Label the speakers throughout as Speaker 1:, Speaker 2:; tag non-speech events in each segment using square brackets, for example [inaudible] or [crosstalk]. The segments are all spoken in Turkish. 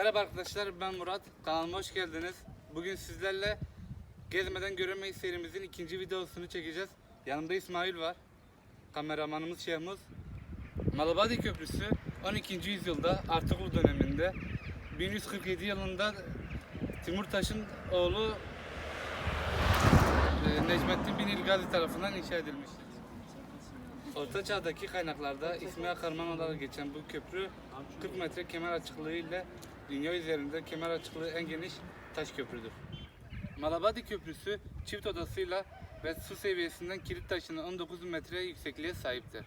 Speaker 1: Merhaba arkadaşlar ben Murat. Kanalıma hoş geldiniz. Bugün sizlerle Gezmeden Göremeyiz serimizin ikinci videosunu çekeceğiz. Yanımda İsmail var. Kameramanımız Şehmuz. Malabadi Köprüsü 12. yüzyılda Artuklu döneminde 1147 yılında Timurtaş'ın oğlu e, Necmettin bin İlgazi tarafından inşa edilmiştir. Orta Çağ'daki kaynaklarda ismi Akarman olarak geçen bu köprü 40 metre kemer açıklığı ile dünya üzerinde kemer açıklığı en geniş taş köprüdür. Malabadi Köprüsü çift odasıyla ve su seviyesinden kilit taşına 19 metre yüksekliğe sahiptir.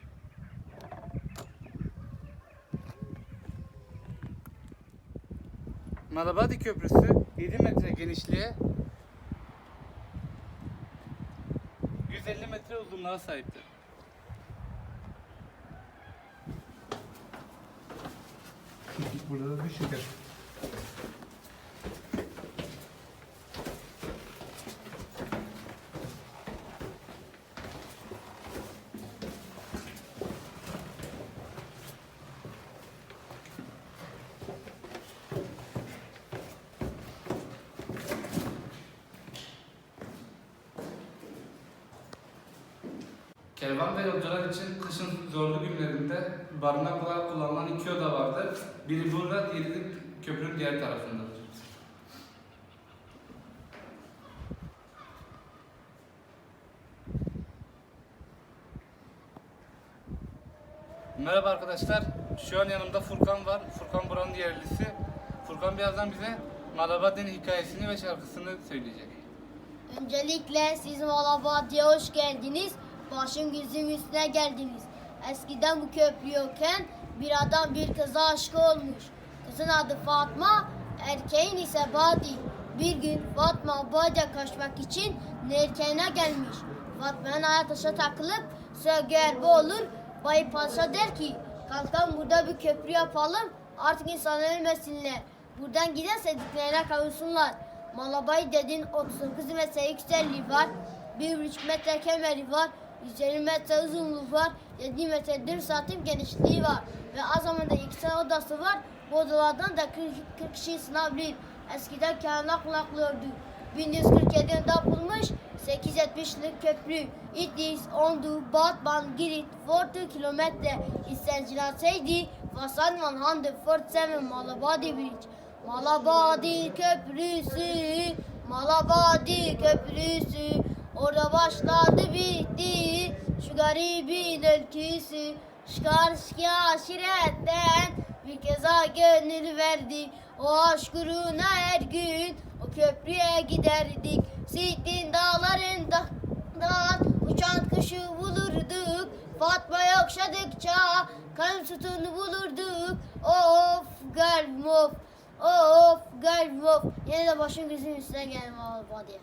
Speaker 1: Malabadi Köprüsü 7 metre genişliğe 150 metre uzunluğa sahiptir.
Speaker 2: Burada da bir şeker.
Speaker 1: Kervan ve yolcular için kışın zorlu günlerinde barınak olarak kullanılan iki oda vardır. Biri burada, diğeri köprünün diğer tarafındadır. Merhaba arkadaşlar. Şu an yanımda Furkan var. Furkan buranın yerlisi. Furkan birazdan bize Malabadi'nin hikayesini ve şarkısını söyleyecek.
Speaker 3: Öncelikle siz Malabadi'ye hoş geldiniz. Başım gözüm üstüne geldiniz. Eskiden bu köprü yokken bir adam bir kıza aşık olmuş. Kızın adı Fatma, erkeğin ise Badi. Bir gün Fatma Badi'ye kaçmak için erkeğine gelmiş. Fatma'nın ayağı taşa takılıp sögü erbe olur. Bayı Paşa der ki kalkalım burada bir köprü yapalım artık insanlar ölmesinler. Buradan giden sevdiklerine kavuşsunlar. Malabay dedin 39 metre yüksekliği var. 1,5 metre kemeri var. 150 metre uzunluğu var. 7 metre dır santim genişliği var. Ve az zamanda iki tane odası var. Bu odalardan da 40, 40 kişi sınavlayıp eskiden kâhına kulaklıyordu. 1147 yılında yapılmış 870'lik köprü. It is on the Batman Girit 40 kilometre. İstencilanseydi Vasan 147 Malabadi Bridge. Malabadi Köprüsü, Malabadi Köprüsü. Orada başladı bitti şu garibin ülküsü. Şkarşki aşiretten bir kez daha gönül verdi. O aşk uğruna her gün o köprüye giderdik. Sittin dağlarından uçan kuşu bulurduk. Fatma yokşadıkça kalp sütunu bulurduk. Of kalbim of. Of kalbim of. Yine de başım gözüm üstüne gelme abi diye.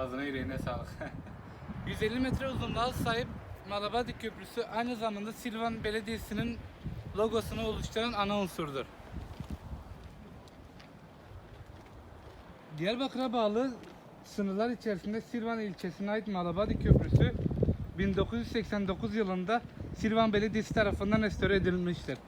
Speaker 1: Ağzına yüreğine sağlık. [laughs] 150 metre uzunluğa sahip Malabadi Köprüsü aynı zamanda Silvan Belediyesi'nin logosunu oluşturan ana unsurdur. Diyarbakır'a bağlı sınırlar içerisinde Silvan ilçesine ait Malabadi Köprüsü 1989 yılında Silvan Belediyesi tarafından restore edilmiştir.